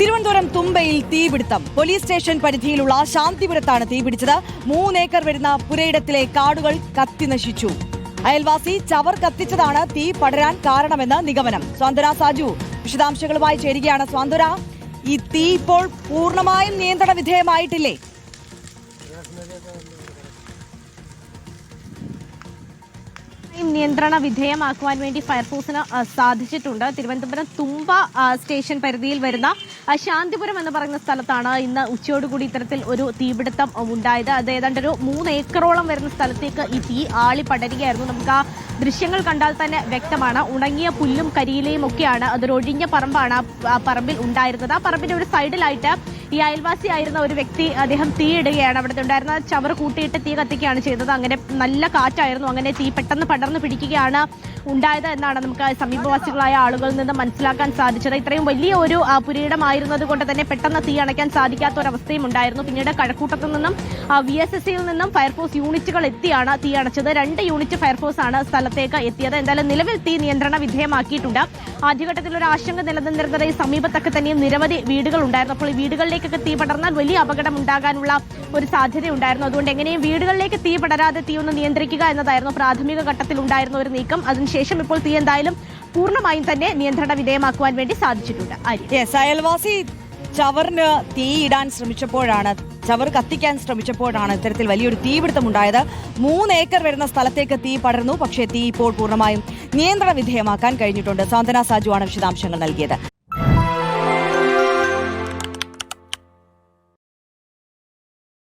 തിരുവനന്തപുരം തുമ്പയിൽ തീപിടുത്തം. Police station പരിധിയിലുള്ള ശാന്തിപുരത്താണ് തീപിടിച്ചത്. മൂന്നേക്കർ വരുന്ന പുരയിടത്തിലെ കാടുകൾ കത്തിനശിച്ചു അയൽവാസി ചവർ കത്തിച്ചതാണ് തീ പടരാൻ കാരണമെന്ന് നിഗമനം. സ്വാന്തന സാജു വിശദാംശങ്ങളുമായി ചേരുകയാണ്. സ്വാന്തന ഈ തീ ഇപ്പോൾ പൂർണമായും നിയന്ത്രണ വിധേയമായിട്ടില്ലേ? നിയന്ത്രണ വിധേയമാക്കുവാൻ വേണ്ടി ഫയർഫോഴ്സിന് സാധിച്ചിട്ടുണ്ട്. തിരുവനന്തപുരം തുമ്പ സ്റ്റേഷൻ പരിധിയിൽ വരുന്ന ശാന്തിപുരം എന്ന് പറയുന്ന സ്ഥലത്താണ് ഇന്ന് ഉച്ചയോടുകൂടി ഇത്തരത്തിൽ ഒരു തീപിടുത്തം ഉണ്ടായത്. അത് ഏതാണ്ട് ഒരു മൂന്ന് ഏക്കറോളം വരുന്ന സ്ഥലത്തേക്ക് ഈ തീ ആളി പടരുകയായിരുന്നു. നമുക്ക് ആ ദൃശ്യങ്ങൾ കണ്ടാൽ തന്നെ വ്യക്തമാണ്. ഉണങ്ങിയ പുല്ലും കരിയിലയും ഒക്കെയാണ്. അതൊരു ഒഴിഞ്ഞ പറമ്പാണ് ആ- പറമ്പിൽ ഉണ്ടായിരുന്നത്. ആ പറമ്പിന്റെ ഒരു സൈഡിലായിട്ട് ഈ അയൽവാസിയായിരുന്ന ഒരു വ്യക്തി അദ്ദേഹം തീയിടുകയാണ് അവിടെ ഉണ്ടായിരുന്ന ചവർ കൂട്ടിയിട്ട് തീ കത്തിക്കുകയാണ് ചെയ്തത്. അങ്ങനെ നല്ല കാറ്റായിരുന്നു. അങ്ങനെ തീ പെട്ടെന്ന് പടർന്നു പിടിക്കുകയാണ്. ഉണ്ടായത് എന്നാണ് നമുക്ക് സമീപവാസികളായ ആളുകളിൽ നിന്ന് മനസ്സിലാക്കാൻ സാധിച്ചത്. ഇത്രയും വലിയ ഒരു പുരയിടമായിരുന്നത് കൊണ്ട് തന്നെ പെട്ടെന്ന് തീ അണയ്ക്കാൻ സാധിക്കാത്ത ഒരവസ്ഥയും ഉണ്ടായിരുന്നു. പിന്നീട് കഴക്കൂട്ടത്തു നിന്നും വി എസ് എസ് സിയിൽ നിന്നും ഫയർഫോഴ്സ് യൂണിറ്റുകൾ എത്തിയാണ് തീ അണച്ചത്. രണ്ട് യൂണിറ്റ് ഫയർഫോഴ്സ് ആണ് സ്ഥലത്തേക്ക് എത്തിയത്. എന്തായാലും നിലവിൽ തീ നിയന്ത്രണ വിധേയമാക്കിയിട്ടുണ്ട്. ആദ്യഘട്ടത്തിൽ ഒരു ആശങ്ക നിലനിന്നിരുന്നത് സമീപത്തൊക്കെ തന്നെയും നിരവധി വീടുകൾ ഉണ്ടായിരുന്നു. അപ്പോൾ ഈ വീടുകളിലേക്കൊക്കെ തീ പടർന്നാൽ വലിയ അപകടം ഉണ്ടാകാനുള്ള ഒരു സാധ്യതയുണ്ടായിരുന്നു. അതുകൊണ്ട് എങ്ങനെയും വീടുകളിലേക്ക് തീ പടരാതെ തീ ഒന്ന് നിയന്ത്രിക്കുക എന്നതായിരുന്നു പ്രാഥമിക ഘട്ടത്തിൽ ഉണ്ടായിരുന്ന ഒരു നീക്കം. അതിനുശേഷം ഇപ്പോൾ തീ എന്തായാലും പൂർണമായും തന്നെ നിയന്ത്രണ വിധേയമാക്കുവാൻ വേണ്ടി സാധിച്ചിട്ടുണ്ട്. അയൽവാസി ചവറിന് തീയിടാൻ ശ്രമിച്ചപ്പോഴാണ് ചവർ കത്തിക്കാൻ ശ്രമിച്ചപ്പോഴാണ് ഇത്തരത്തിൽ വലിയൊരു തീപിടുത്തം ഉണ്ടായത് മൂന്ന് ഏക്കർ വരുന്ന സ്ഥലത്തേക്ക് തീ പടർന്നു പക്ഷേ തീ ഇപ്പോൾ പൂർണമായും നിയന്ത്രണ വിധേയമാക്കാൻ കഴിഞ്ഞിട്ടുണ്ട്. സാന്ത്വന സാജുവാണ് വിശദാംശങ്ങൾ നൽകിയത്.